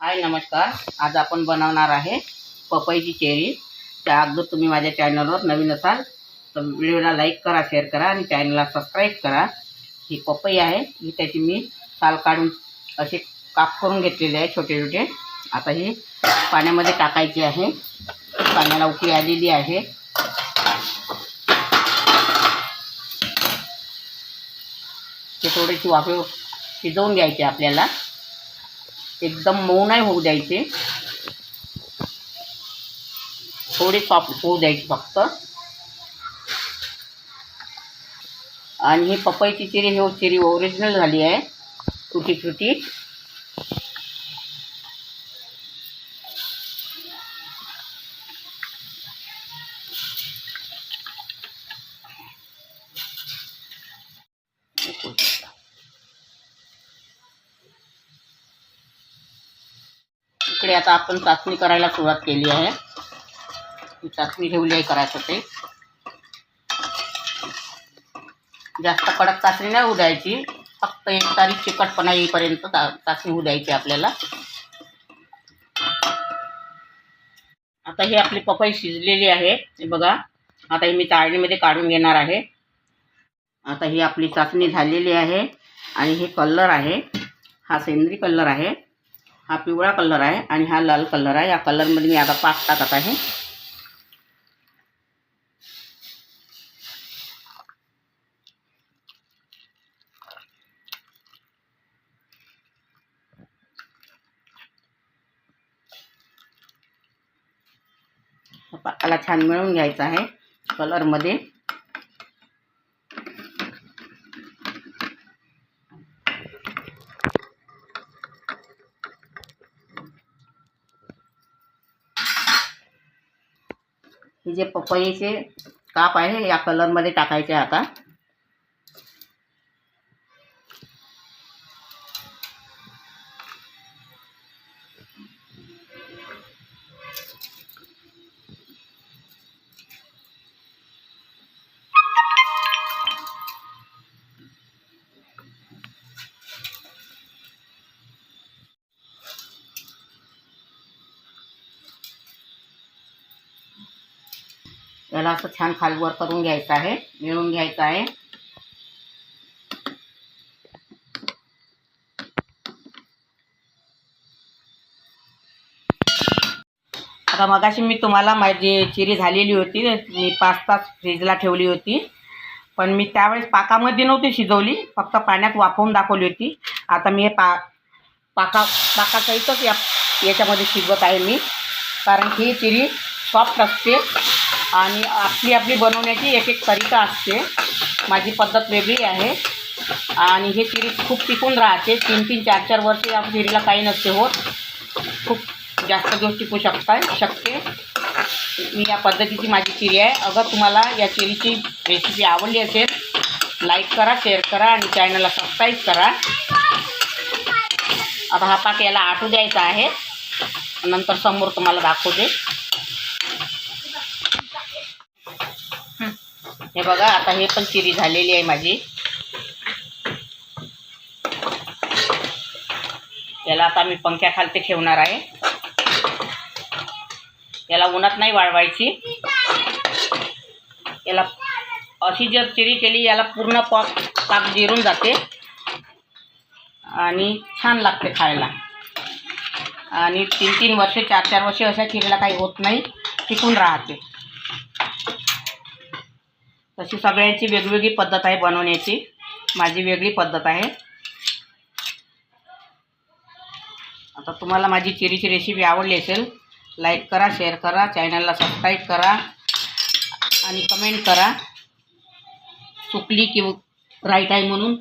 हाय नमस्कार. आज आपण बनवणार आहे पपईची चेरी. त्या अगोदर तुम्ही माझ्या चॅनलवर नवीन असाल तर व्हिडिओला लाईक करा शेअर करा आणि चॅनलला सबस्क्राईब करा. ही पपई आहे. ही त्याची मी साल काढून असे काप करून घेतलेले आहे छोटे छोटे आता ही पाण्यामध्ये टाकायची आहे. पाण्याला उकळी आलेली आहे. ते थोडीशी वाफे शिजवून घ्यायचे आपल्याला. एकदम मऊ नाही होऊ द्यायचे. थोडी सॉफ्ट होऊ द्यायची फक्त. आणि ही पपईची चिरी ही चिरी ओरिजिनल झाली आहे. तुटी तुटी इकडे आता आपण चाचणी करायला सुरुवात केली आहे. चाचणी ठेवली आहे करायचं ते. जास्त कडक चाचणी नाही उद्यायची फक्त एक तारीख चिकटपणा येईपर्यंत चाचणी होऊ द्यायची आपल्याला. आता ही आपली पपई शिजलेली आहे. हे बघा. आता ही मी चाळणीमध्ये काढून घेणार आहे. आता ही आपली चाचणी झालेली आहे. आणि हे कलर आहे. हा सेंद्री कलर आहे. हा पिवळा कलर आहे आणि हा लाल कलर आहे. या कलरमध्ये मी आता पाक टाकत आहे. पाकाला छान मिळवून घ्यायचा आहे कलरमध्ये हे जे पपईचे काप आहे या कलरमध्ये टाकायचे आता. याला असं छान खालवर करून घ्यायचं आहे मिळून घ्यायचं आहे. आता मगाशी मी तुम्हाला माझी चिरी झालेली होती मी पाच तास फ्रीजला ठेवली होती. पण मी त्यावेळेस पाकामध्ये नव्हती शिजवली फक्त पाण्यात वाफवून दाखवली होती. आता मी हे पा पाका पाकासहितच या याच्यामध्ये शिजवत आहे मी. कारण ही चिरी सॉफ्ट असते. आणि आपली आपली बनवण्याची एक एक तरीका असते. माझी पद्धत वेगळी आहे. आणि हे चिरी खूप टिकून राहते. तीन तीन चार चार वर्ष या चिरीला काही नसते होत. खूप जास्त दिवस टिकू शकता शकते. मी या पद्धतीची माझी चिरी आहे. अगर तुम्हाला या चिरीची रेसिपी आवडली असेल लाईक करा शेअर करा आणि चॅनलला सबस्क्राईब करा. आता हा पाक याला आटू द्यायचा आहे. नंतर समोर तुम्हाला दाखवते. हे बघा आता हे पण चिरी झालेली आहे माझी. याला आता मी पंख्याखालती ठेवणार आहे. याला उन्हात नाही वाळवायची. याला अशी जर चिरी केली याला पूर्ण पाक पाक जिरून जाते. आणि छान लागते खायला. आणि तीन तीन वर्षे चार चार वर्षे अशा चिरीला काही होत नाही टिकून राहते. तशी सगळ्यांची वेगवेगळी पद्धत आहे बनवण्याची. माझी वेगळी पद्धत आहे. आता तुम्हाला माझी चिरीची रेसिपी आवडली असेल लाईक करा शेअर करा चॅनलला सबस्क्राईब करा आणि कमेंट करा. चुकली की राईट आहे म्हणून.